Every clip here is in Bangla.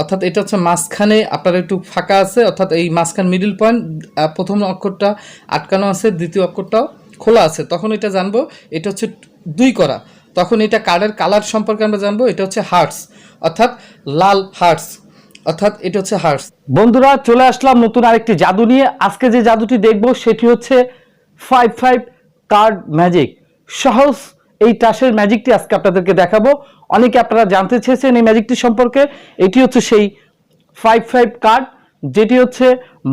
অর্থাৎ এটা হচ্ছে মাঝখানে আপনার একটু ফাঁকা আছে, অর্থাৎ এই মাঝখান মিডিল পয়েন্ট প্রথম অক্ষরটা আটকানো আছে, দ্বিতীয় অক্ষরটাও খোলা আছে। তখন এটা জানব, এটা হচ্ছে দুই করা। তখন এটা কার্ডের কালার সম্পর্কে আমরা জানব, এটা হচ্ছে হার্টস অর্থাৎ লাল হার্টস অর্থাৎ এটা হচ্ছে হার্টস বন্ধুরা, চলে আসলাম নতুন আরেকটি জাদু নিয়ে। আজকে যে জাদুটি দেখব, সেটি হচ্ছে ফাইভ ফাইভ কার্ড ম্যাজিক সহজ এই টাসের ম্যাজিকটি আজকে আপনাদেরকে দেখাবো। অনেকে আপনারা জানতে চেয়েছেন এই ম্যাজিকটি সম্পর্কে। এটি হচ্ছে সেই ফাইভ ফাইভ কার্ড যেটি হচ্ছে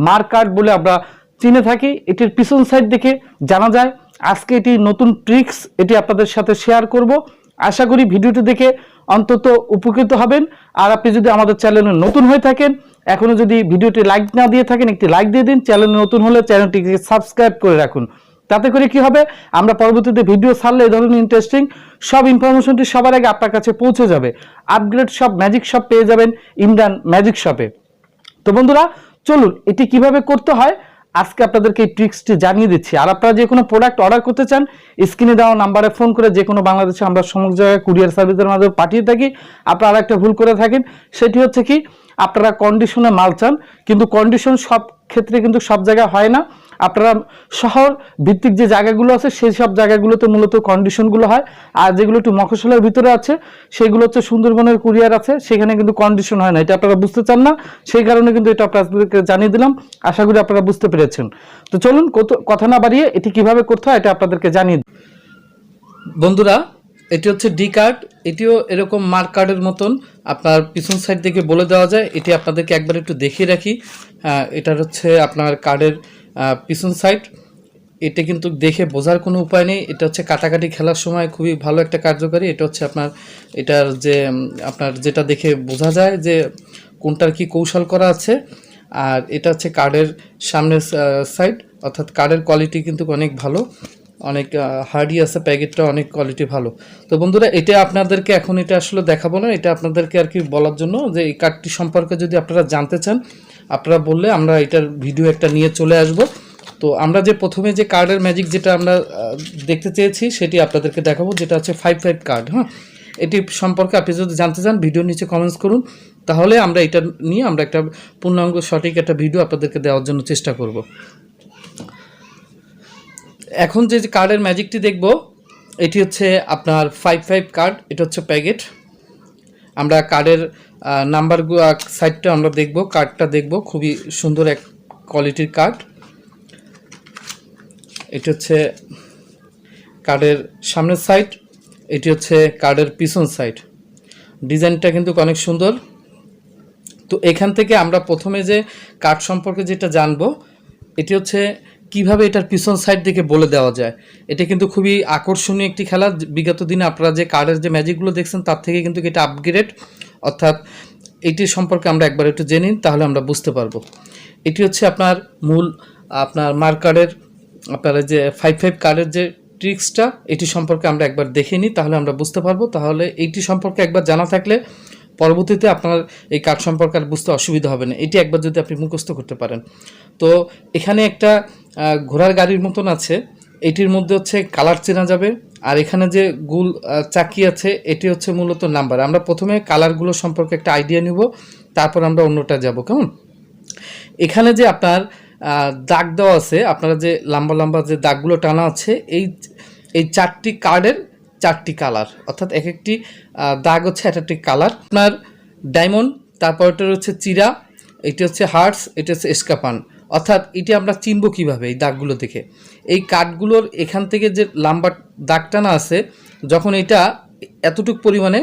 মার কার্ড বলে আমরা চিনে থাকি। এটির পিছন সাইড দেখে জানা যায়। আজকে এটি নতুন ট্রিক্স এটি আপনাদের সাথে শেয়ার করব। আশা করি ভিডিওটি দেখে অন্তত উপকৃত হবেন। আর আপনি যদি আমাদের চ্যানেলে নতুন হয়ে থাকেন, এখনও যদি ভিডিওটি লাইক না দিয়ে থাকেন, একটি লাইক দিয়ে দিন। চ্যানেলে নতুন হলে চ্যানেলটিকে সাবস্ক্রাইব করে রাখুন। তাতে করে কি হবে? আমরা পরবর্তীতে ভিডিও ছাড়লে এই ধরনের ইন্টারেস্টিং সব ইনফরমেশনটি সবার আগে আপনার কাছে পৌঁছে যাবে। আপগ্রেড সব ম্যাজিক শপ পেয়ে যাবেন ইমরান ম্যাজিক শপে তো বন্ধুরা, চলুন, এটি কীভাবে করতে হয়? আজকে আপনাদেরকে এই ট্রিক্সটি জানিয়ে দিচ্ছি। আর আপনারা যে কোনো প্রোডাক্ট অর্ডার করতে চান স্ক্রিনে দেওয়া নাম্বারে ফোন করে যে কোনো বাংলাদেশে আমরা সমস্ত জায়গায় কুরিয়ার সার্ভিসের মাধ্যমে পাঠিয়ে থাকি। আপনারা আর একটা ভুল করে থাকেন, সেটি হচ্ছে কি, আপনারা কন্ডিশনে মাল চান, কিন্তু কন্ডিশন সব ক্ষেত্রে কিন্তু সব জায়গায় হয় না। আপনারা শহর ভিত্তিক যে জায়গাগুলো আছে, সেই সব জায়গাগুলোতে মূলত কন্ডিশনগুলো হয়। আর যেগুলো একটু মফসলের ভিতরে আছে, সেগুলো হচ্ছে সুন্দরবনের কুরিয়ার আছে, সেখানে কিন্তু কন্ডিশন হয় না। এটা আপনারা বুঝতে চান না, সেই কারণে কিন্তু এটা আপনাদেরকে জানিয়ে দিলাম। আশা করি আপনারা বুঝতে পেরেছেন। তো চলুন কথা না বাড়িয়ে এটি কীভাবে করতে হয় এটা আপনাদেরকে জানিয়ে। বন্ধুরা, এটি হচ্ছে ডি কার্ড এটিও এরকম মার্ক কার্ডের মতন। আপনার পিছন সাইড থেকে বলে দেওয়া যায়, এটি আপনাদেরকে একবার একটু দেখিয়ে রাখি। এটার হচ্ছে আপনার কার্ডের পিছন সাইড এটা কিন্তু দেখে বোঝার কোনো উপায় নেই। এটা হচ্ছে কাটাকাটি খেলার সময় খুবই ভালো একটা কার্যকারী। এটা হচ্ছে আপনার, এটার যে আপনার যেটা দেখে বোঝা যায় যে কোনটার কি কৌশল করা আছে। আর এটা হচ্ছে কার্ডের সামনের সাইড অর্থাৎ কার্ডের কোয়ালিটি কিন্তু অনেক ভালো। অনেক হার্ডি আছে প্যাকেটটা, অনেক কোয়ালিটি ভালো। তো বন্ধুরা, এটা আপনাদেরকে এখন এটা আসলে দেখাবো না। এটা আপনাদেরকে আর কি বলার জন্য যে এই কার্ডটি সম্পর্কে যদি আপনারা জানতে চান আপনারা বললে আমরা এটার ভিডিও একটা নিয়ে চলে আসব। তো আমরা যে প্রথমে যে কার্ডের ম্যাজিক যেটা আমরা দেখতে চেয়েছি, সেটি আপনাদেরকে দেখাবো, যেটা হচ্ছে ফাইভ ফাইভ কার্ড হ্যাঁ? এটি সম্পর্কে আপনি যদি জানতে চান ভিডিও নিচে কমেন্টস করুন। তাহলে আমরা এটা নিয়ে আমরা একটা পূর্ণাঙ্গ সঠিক একটা ভিডিও আপনাদেরকে দেওয়ার জন্য চেষ্টা করব। এখন যে কার্ডের ম্যাজিকটি দেখব, এটি হচ্ছে আপনার ফাইভ ফাইভ কার্ড এটা হচ্ছে প্যাকেট আমরা কার্ডের নাম্বার সাইডটা আমরা দেখব কার্ডটা দেখব, খুবই সুন্দর এক কোয়ালিটির কার্ড এটি হচ্ছে কার্ডের সামনের সাইড এটি হচ্ছে কার্ডের পিছন সাইড ডিজাইনটা কিন্তু অনেক সুন্দর। তো এখান থেকে আমরা প্রথমে যে কার্ড সম্পর্কে যেটা জানব, এটি হচ্ছে কীভাবে এটার পিছন সাইড থেকে বলে দেওয়া যায়। এটা কিন্তু খুবই আকর্ষণীয় একটি খেলা। বিগত দিনে আপনারা যে কার্ডের যে ম্যাজিকগুলো দেখছেন, তার থেকে কিন্তু এটা আপগ্রেড অর্থাৎ এটি সম্পর্কে আমরা একবার একটু জেনে নিই, তাহলে আমরা বুঝতে পারব। এটি হচ্ছে আপনার মূল আপনার মার্কারের আপনার যে ফাইভ ফাইভ কার্ডের যে ট্রিক্সটা এটি সম্পর্কে আমরা একবার দেখে নিই তাহলে আমরা বুঝতে পারব। তাহলে এইটি সম্পর্কে একবার জানা থাকলে পরবর্তীতে আপনার এই কার্ড সম্পর্কে আর বুঝতে অসুবিধা হবে না। এটি একবার যদি আপনি মুখস্থ করতে পারেন। তো এখানে একটা ঘোড়ার গাড়ির মতন আছে। এটির মধ্যে হচ্ছে কালার চেনা যাবে। আর এখানে যে গুল চাকি আছে, এটি হচ্ছে মূলত নাম্বার আমরা প্রথমে কালারগুলো সম্পর্কে একটা আইডিয়া নিব, তারপর আমরা অন্যটা যাব, কেমন? এখানে যে আপনার দাগ দেওয়া আছে, আপনারা যে লম্বা লম্বা যে দাগগুলো টানা আছে, এই এই চারটি কার্ডের চারটি কালার অর্থাৎ এক একটি দাগ হচ্ছে এক একটি কালার আপনার ডায়মন্ড তারপরটা হচ্ছে চিরা, এটি হচ্ছে হার্টস এটি হচ্ছে এসকাপান অর্থাৎ এটি আমরা চিনব কীভাবে এই দাগগুলো দেখে। এই কাঠগুলোর এখান থেকে যে লম্বা দাগ টানা আছে, যখন এটা এতটুক পরিমাণে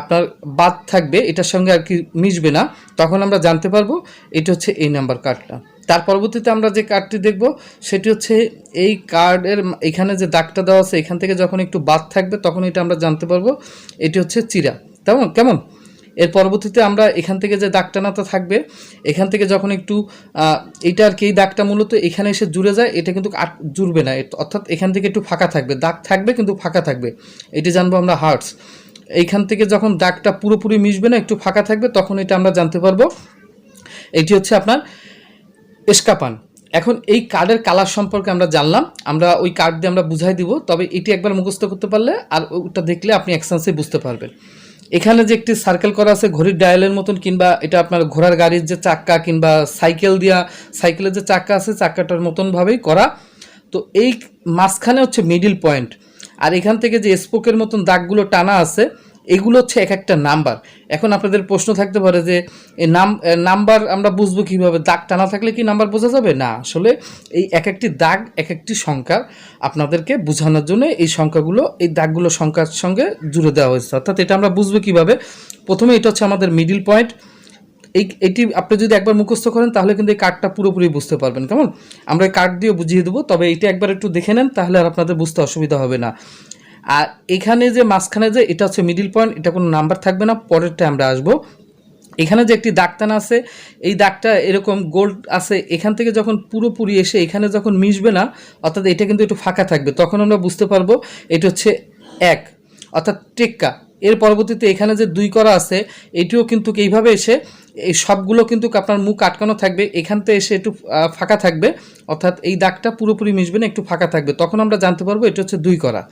আপনার বাদ থাকবে, এটার সঙ্গে আর কি মিশবে না, তখন আমরা জানতে পারব এটা হচ্ছে এই নাম্বার কার্ডটা তার পরবর্তীতে আমরা যে কার্ডটি দেখব, সেটি হচ্ছে এই কার্ডের এখানে যে দাগটা দেওয়া আছে, এখান থেকে যখন একটু বাদ থাকবে, তখন এটা আমরা জানতে পারব, এটি হচ্ছে চিরা। তেমন কেমন? এর পরবর্তীতে আমরা এখান থেকে যে দাগটা নাতা থাকবে, এখান থেকে যখন একটু এইটা আর কি, এই দাগটা মূলত এখানে এসে জুড়ে যায়, এটা কিন্তু জুড়বে না অর্থাৎ এখান থেকে একটু ফাঁকা থাকবে, দাগ থাকবে কিন্তু ফাঁকা থাকবে, এটি জানব আমরা হার্টস। এইখান থেকে যখন দাগটা পুরোপুরি মিশবে না, একটু ফাঁকা থাকবে, তখন এটা আমরা জানতে পারব, এটি হচ্ছে আপনার এসকাপান। এখন এই কার্ডের কালার সম্পর্কে আমরা জানলাম, আমরা ওই কার্ড দিয়ে আমরা বুঝাই দিব, তবে এটি একবার মুখস্থ করতে পারলে আর ওটা দেখলে আপনি একসান্সে বুঝতে পারবেন। এখানে যে একটি সার্কেল করা আছে, ঘড়ির ডায়ালের মতন কিংবা এটা আপনার ঘোড়ার গাড়ির যে চাক্কা কিংবা সাইকেল দিয়া সাইকেলের যে চাক্কা আছে, চাক্কাটার মতন ভাবেই করা। তো এই মাঝখানে হচ্ছে মিডিল পয়েন্ট আর এখান থেকে যে স্পোকের মতন দাগগুলো টানা আছে এগুলো হচ্ছে এক একটা নাম্বার। এখন আপনাদের প্রশ্ন থাকতে পারে যে নাম নাম্বার আমরা বুঝব কীভাবে? দাগ টানা থাকলে কি নাম্বার বোঝা যাবে? না, আসলে এই এক একটি দাগ এক একটি সংখ্যা আপনাদেরকে বোঝানোর জন্য এই সংখ্যাগুলো, এই দাগগুলো সংখ্যার সঙ্গে জুড়ে দেওয়া হয়েছে। অর্থাৎ এটা আমরা বুঝব কীভাবে? প্রথমে এটা হচ্ছে আমাদের মিডিল পয়েন্ট এই, এটি আপনি যদি একবার মুখস্থ করেন, তাহলে কিন্তু এই কার্ডটা পুরোপুরি বুঝতে পারবেন। কেমন? আমরা এই কার্ড দিয়ে বুঝিয়ে দেবো, তবে এটা একবার একটু দেখে নেন, তাহলে আর আপনাদের বুঝতে অসুবিধা হবে না। আর এখানে যে মাঝখানে যে, এটা হচ্ছে মিডিল পয়েন্ট এটা কোনো নাম্বার থাকবে না পরেরটা আমরা আসব। এখানে যে একটি দাগটানা আছে, এই দাগটা এরকম গোল্ড আছে, এখান থেকে যখন পুরোপুরি এসে এখানে যখন মিশবে না, অর্থাৎ এটা কিন্তু একটু ফাঁকা থাকবে, তখন আমরা বুঝতে পারব এটা হচ্ছে এক, অর্থাৎ টেক্কা। এর পরবর্তীতে এখানে যে দুই করা আছে, এটিও কিন্তু এইভাবে এসে, এই সবগুলো কিন্তু আপনার মুখ আটকানো থাকবে, এখান থেকে এসে একটু ফাঁকা থাকবে, অর্থাৎ এই দাগটা পুরোপুরি মিশবে না, একটু ফাঁকা থাকবে। তখন আমরা জানতে পারব এটা হচ্ছে দুই করা।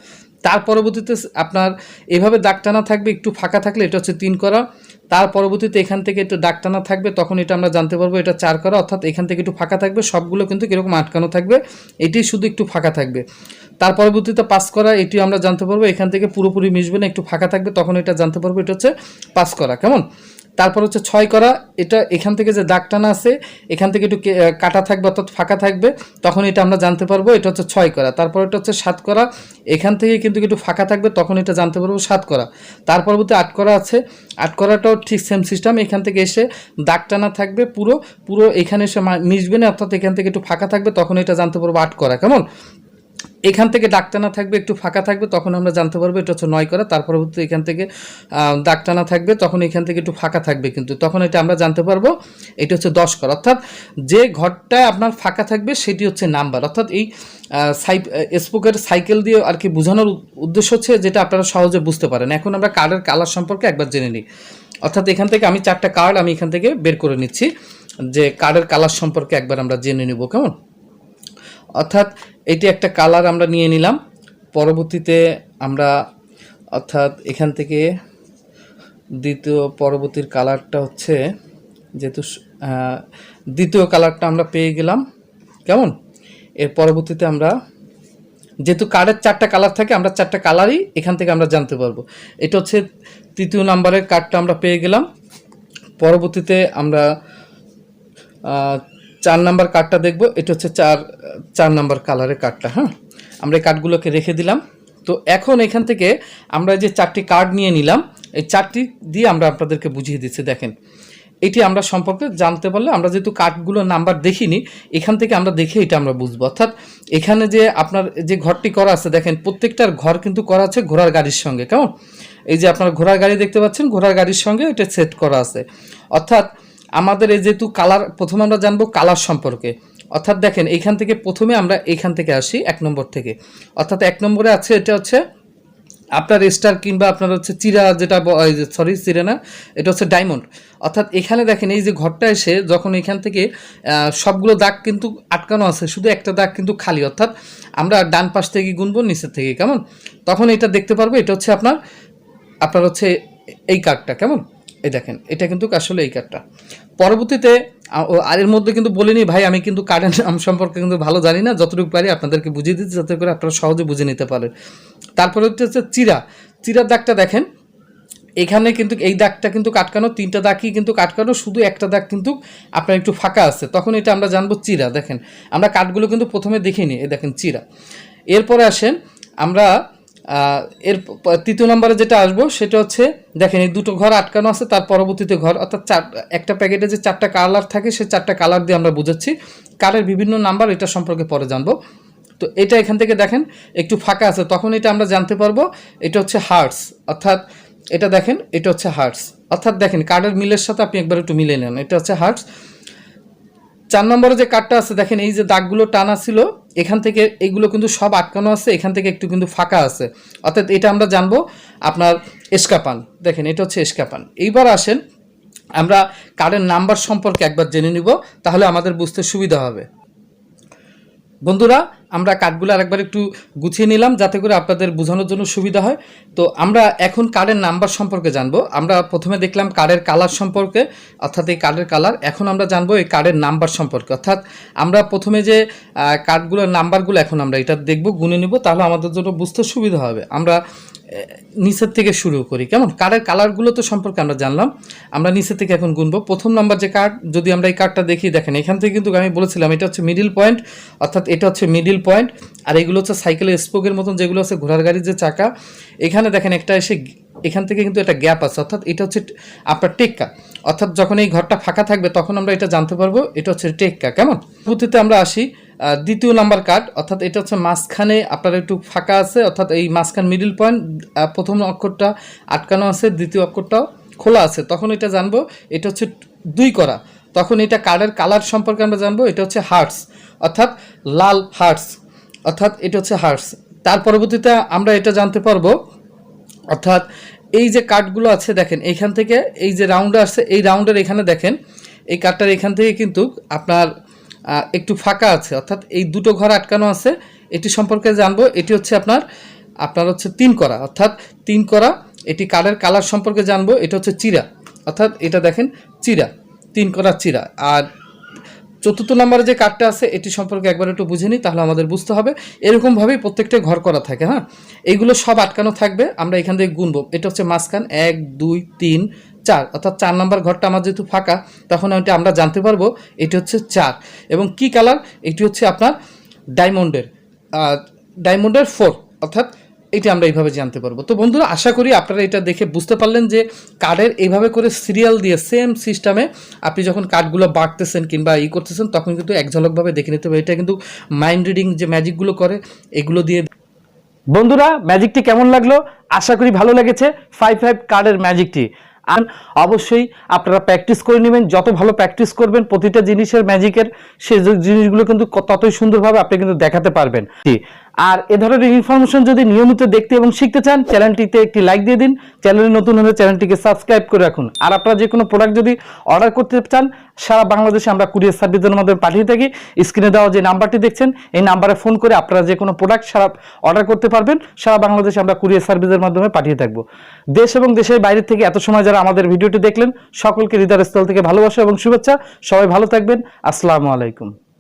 তার পরবর্তীতে আপনার এভাবে দাগ টানা থাকবে, একটু ফাঁকা থাকলে এটা হচ্ছে তিন করা। তার পরবর্তীতে এখান থেকে একটু দাগ টানা থাকবে, তখন এটা আমরা জানতে পারব এটা চার করা, অর্থাৎ এখান থেকে একটু ফাঁকা থাকবে, সবগুলো কিন্তু কীরকম আটকানো থাকবে। এটি শুধু একটু ফাঁকা থাকবে। তার পরবর্তীতে পাস করা, এটি আমরা জানতে পারব, এখান থেকে পুরোপুরি মিশবে না, একটু ফাঁকা থাকবে, তখন এটা জানতে পারব, এটা হচ্ছে পাস করা, কেমন? তারপর হচ্ছে ছয় করা, এটা এখান থেকে যে দাগ টানা আছে, এখান থেকে একটু কাটা থাকবে অর্থাৎ ফাঁকা থাকবে, তখন এটা আমরা জানতে পারব, এটা হচ্ছে ছয় করা। তারপর এটা হচ্ছে সাত করা, এখান থেকে কিন্তু একটু ফাঁকা থাকবে, তখন এটা জানতে পারব সাত করা। তার পরবর্তী আট করা আছে, আট করাটাও ঠিক সেম সিস্টেম এখান থেকে এসে দাগ টানা থাকবে পুরো পুরো এখানে এসে মিশবে না, অর্থাৎ এখান থেকে একটু ফাঁকা থাকবে, তখন এটা জানতে পারব আট করা, কেমন? এখান থেকে দাগ টানা থাকবে একটু ফাঁকা থাকবে তখন আমরা জানতে পারব এটা হচ্ছে নয় করা। তার পরবর্তী এখান থেকে আহ, দাগ টানা থাকবে তখন এখান থেকে একটু ফাঁকা থাকবে কিন্তু। তখন এটা আমরা জানতে পারব এটা হচ্ছে দশ করা। অর্থাৎ যে ঘরটা আপনার ফাঁকা থাকবে সেটি হচ্ছে নাম্বার। অর্থাৎ এই সাই স্পোকের সাইকেল দিয়ে আর কি বোঝানোর উদ্দেশ্য হচ্ছে যেটা আপনারা সহজে বুঝতে পারেন। এখন আমরা কার্ডের কালার সম্পর্কে একবার জেনে নিই। অর্থাৎ এখান থেকে আমি চারটা কার্ড আমি এখান থেকে বের করে নিচ্ছি। যে কার্ডের কালার সম্পর্কে একবার আমরা জেনে নিব কেমন? অর্থাৎ এটি একটা কালার আমরা নিয়ে নিলাম। পরবর্তীতে আমরা, অর্থাৎ এখান থেকে দ্বিতীয় পরবর্তীর কালারটা হচ্ছে যেহেতু দ্বিতীয় কালারটা আমরা পেয়ে গেলাম। কেমন? এর পরবর্তীতে আমরা, যেহেতু কার্ডের চারটা কালার থাকে, আমরা চারটা কালারই এখান থেকে আমরা জানতে পারব। এটা হচ্ছে তৃতীয় নাম্বারের কার্ডটা আমরা পেয়ে গেলাম। পরবর্তীতে আমরা চার নাম্বার কার্ডটা দেখব। এটা হচ্ছে চার চার নাম্বার কালারের কার্ডটা হ্যাঁ? আমরা এই কার্ডগুলোকে রেখে দিলাম। তো এখন এখান থেকে আমরা যে চারটি কার্ড নিয়ে নিলাম, এই চারটি দিয়ে আমরা আপনাদেরকে বুঝিয়ে দিচ্ছি, দেখেন। এটি আমরা সম্পর্কে জানতে পারলে আমরা যেহেতু কার্ডগুলোর নাম্বার দেখিনি, এখান থেকে আমরা দেখে এটা আমরা বুঝব। অর্থাৎ এখানে যে আপনার যে ঘরটি করা আছে, দেখেন, প্রত্যেকটার ঘর কিন্তু করা আছে ঘোড়ার গাড়ির সঙ্গে, কেমন? এই যে আপনার ঘোড়ার গাড়ি দেখতে পাচ্ছেন, ঘোড়ার গাড়ির সঙ্গে এটা সেট করা আছে। অর্থাৎ আমাদের এই যেহেতু কালার প্রথমে আমরা জানব কালার সম্পর্কে। অর্থাৎ দেখেন, এইখান থেকে প্রথমে আমরা এইখান থেকে আসি, এক নম্বর থেকে। অর্থাৎ এক নম্বরে আছে, এটা হচ্ছে আপনার স্টার কিংবা আপনার হচ্ছে চিরা যেটা সরি চিরা না এটা হচ্ছে ডায়মন্ড অর্থাৎ এখানে দেখেন, এই যে ঘরটা এসে যখন এখান থেকে সবগুলো দাগ কিন্তু আটকানো আছে, শুধু একটা দাগ কিন্তু খালি। অর্থাৎ আমরা ডান পাশ থেকে গুনবো, নিচের থেকে, কেমন? তখন এটা দেখতে পারব, এটা হচ্ছে আপনার আপনার হচ্ছে এই কার্ডটা কেমন? এই দেখেন, এটা কিন্তু আসলে এই কার্ডটা পরবর্তীতে আর এর মধ্যে কিন্তু বলিনি, ভাই, আমি কিন্তু কার্ডের নাম সম্পর্কে কিন্তু ভালো জানি না, যতটুকু পারি আপনাদেরকে বুঝিয়ে দিচ্ছি, যাতে করে আপনারা সহজে বুঝে নিতে পারেন। তারপরে হচ্ছে চিরা। চিরার দাগটা দেখেন, এখানে কিন্তু এই দাগটা কিন্তু কাটকানো, তিনটা দাগই কিন্তু কাটকানো, শুধু একটা দাগ কিন্তু আপনার একটু ফাঁকা আছে। তখন এটা আমরা জানব চিরা, দেখেন। আমরা কাঠগুলো কিন্তু প্রথমে দেখিনি, এই দেখেন চিরা। এরপরে আসেন, আমরা এর তৃতীয় নম্বরে যেটা আসব, সেটা হচ্ছে, দেখেন এই দুটো ঘর আটকানো আছে, তার পরবর্তীতে ঘর, অর্থাৎ চার, একটা প্যাকেটে যে চারটা কালার থাকে, সে চারটা কালার দিয়ে আমরা বুঝাচ্ছি। কারের বিভিন্ন নাম্বার, এটা সম্পর্কে পরে জানব। তো এটা এখান থেকে দেখেন, একটু ফাঁকা আছে, তখন এটা আমরা জানতে পারব, এটা হচ্ছে হার্টস, অর্থাৎ এটা দেখেন, এটা হচ্ছে হার্টস। অর্থাৎ দেখেন, কার্ডের মিলের সাথে আপনি একবার একটু মিলে নেন, এটা হচ্ছে হার্টস। চার নম্বরে যে কাঠটা আছে, দেখেন এই যে দাগগুলো টানা ছিল, এখান থেকে এগুলো কিন্তু সব আটকানো আছে, এখান থেকে একটু কিন্তু ফাঁকা আছে। অর্থাৎ এটা আমরা জানব আপনার এসকাপান। দেখেন, এটা হচ্ছে এসকাপান। এইবার আসেন, আমরা কার্ডের নাম্বার সম্পর্কে একবার জেনে নিব, তাহলে আমাদের বুঝতে সুবিধা হবে। বন্ধুরা আমরা কার্ডগুলো আরেকবার একটু গুছিয়ে নিলাম যাতে করে আপনাদের বোঝানোর জন্য সুবিধা হয়। তো আমরা এখন কার্ডের নাম্বার সম্পর্কে জানব। আমরা প্রথমে দেখলাম কার্ডের কালার সম্পর্কে, অর্থাৎ এই কার্ডের কালার। এখন আমরা জানব এই কার্ডের নাম্বার সম্পর্কে। অর্থাৎ আমরা প্রথমে যে কার্ডগুলোর নাম্বারগুলো এখন আমরা এটা দেখব, গুনে নিব, তাহলে আমাদের জন্য বুঝতে সুবিধা হবে। আমরা নিচের থেকে শুরু করি। কেমন? কার্ডের কালারগুলো তো সম্পর্কে আমরা জানলাম। আমরা নিচের থেকে এখন গুনবো। প্রথম নাম্বার যে কার্ড, যদি আমরা এই কার্ডটা দেখি, দেখেন, এখান থেকে কিন্তু আমি বলেছিলাম, এটা হচ্ছে মিডিল পয়েন্ট অর্থাৎ এটা হচ্ছে মিডিল পয়েন্ট আর এগুলো হচ্ছে সাইকেলের স্পোকের মতন যেগুলো আছে, ঘোড়ার গাড়ির যে চাকা। এখানে দেখেন, একটা এসে এখান থেকে কিন্তু একটা গ্যাপ আছে, অর্থাৎ এটা হচ্ছে আপনার টেক্কা। অর্থাৎ যখন এই ঘরটা ফাঁকা থাকবে, তখন আমরা এটা জানতে পারব, এটা হচ্ছে টেক্কা। কেমন? পদ্ধতিতে আমরা আসি দ্বিতীয় নাম্বার কার্ড অর্থাৎ এটা হচ্ছে মাঝখানে আপনার একটু ফাঁকা আছে, অর্থাৎ এই মাঝখান মিডিল পয়েন্ট প্রথম অক্ষরটা আটকানো আছে, দ্বিতীয় অক্ষরটাও খোলা আছে। তখন এটা জানব, এটা হচ্ছে দুই করা। তখন এটা কার্ডের কালার সম্পর্কে আমরা জানব, এটা হচ্ছে হার্টস অর্থাৎ লাল হার্টস অর্থাৎ এটা হচ্ছে হার্টস তার পরবর্তীতে আমরা এটা জানতে পারব, অর্থাৎ এই যে কার্ডগুলো আছে, দেখেন, এইখান থেকে এই যে রাউন্ডে আসছে, এই রাউন্ডের এখানে দেখেন, এই কার্ডটার এখান থেকে কিন্তু আপনার একটু ফাঁকা আছে। অর্থাৎ এই দুটো ঘর আটকানো আছে। এটি সম্পর্কে জানব। এটি হচ্ছে আপনার আপনার হচ্ছে তিন করা। অর্থাৎ তিন করা, এটি কার্ডের কালার সম্পর্কে জানব। এটা হচ্ছে চিরা। অর্থাৎ এটা দেখেন, চিরা। তিন করা চিরা। আর চতুর্থ নম্বরে যে কার্ডটা আছে, এটি সম্পর্কে একবার একটু বুঝে নিই, তাহলে আমাদের বুঝতে হবে। এরকমভাবেই প্রত্যেকটা ঘর করা থাকে হ্যাঁ? এইগুলো সব আটকানো থাকবে। আমরা এখান থেকে গুনবো। এটা হচ্ছে মাঝখান। এক, দুই, তিন চার, অর্থাৎ চার নম্বর ঘরটা আমার যেহেতু ফাঁকা, তখন ওইটা আমরা জানতে পারব, এটি হচ্ছে চার। এবং কি কালার? এটি হচ্ছে আপনার ডায়মন্ডের ডায়মন্ডের ফোর, অর্থাৎ এটা আমরা এইভাবে জানতে পারব। তো বন্ধুরা, আশা করি আপনারা এটা দেখে বুঝতে পারলেন যে কার্ডের এইভাবে করে সিরিয়াল দিয়ে সেম সিস্টেমে আপনি যখন কার্ডগুলো বাড়তেছেন কিংবা ই করতেছেন, তখন কিন্তু এক ঝলকভাবে দেখে নিতে হবে। এটা কিন্তু মাইন্ড রিডিং যে ম্যাজিকগুলো করে, এগুলো দিয়ে বন্ধুরা ম্যাজিকটি কেমন লাগল? আশা করি ভালো লেগেছে। ফাইভ ফাইভ কার্ডের ম্যাজিকটি আর অবশ্যই আপনারা প্র্যাকটিস করে নেবেন যত ভালো প্র্যাকটিস করবেন, প্রতিটা জিনিসের ম্যাজিকের সে জিনিসগুলো কিন্তু ততই সুন্দরভাবে আপনি কিন্তু দেখাতে পারবেন। আর এ ধরনের ইনফরমেশন যদি নিয়মিত দেখতে এবং শিখতে চান চ্যানেলটিতে একটি লাইক দিয়ে দিন। চ্যানেলে নতুন হলে চ্যানেলটিকে সাবস্ক্রাইব করে রাখুন। আর আপনারা যে কোনো প্রোডাক্ট যদি অর্ডার করতে চান, সারা বাংলাদেশে আমরা কুরিয়ার সার্ভিসের মাধ্যমে পাঠিয়ে থাকি। স্ক্রিনে দেওয়া যে নাম্বারটি দেখছেন, এই নাম্বারে ফোন করে আপনারা যে কোনো প্রোডাক্ট সারা অর্ডার করতে পারবেন। সারা বাংলাদেশে আমরা কুরিয়ার সার্ভিসের মাধ্যমে পাঠিয়ে থাকব। দেশ এবং দেশের বাইরে থেকে এত সময় যারা আমাদের ভিডিওটি দেখলেন, সকলকে হৃদয়স্থল থেকে ভালোবাসা এবং শুভেচ্ছা। সবাই ভালো থাকবেন। আসসালামু আলাইকুম।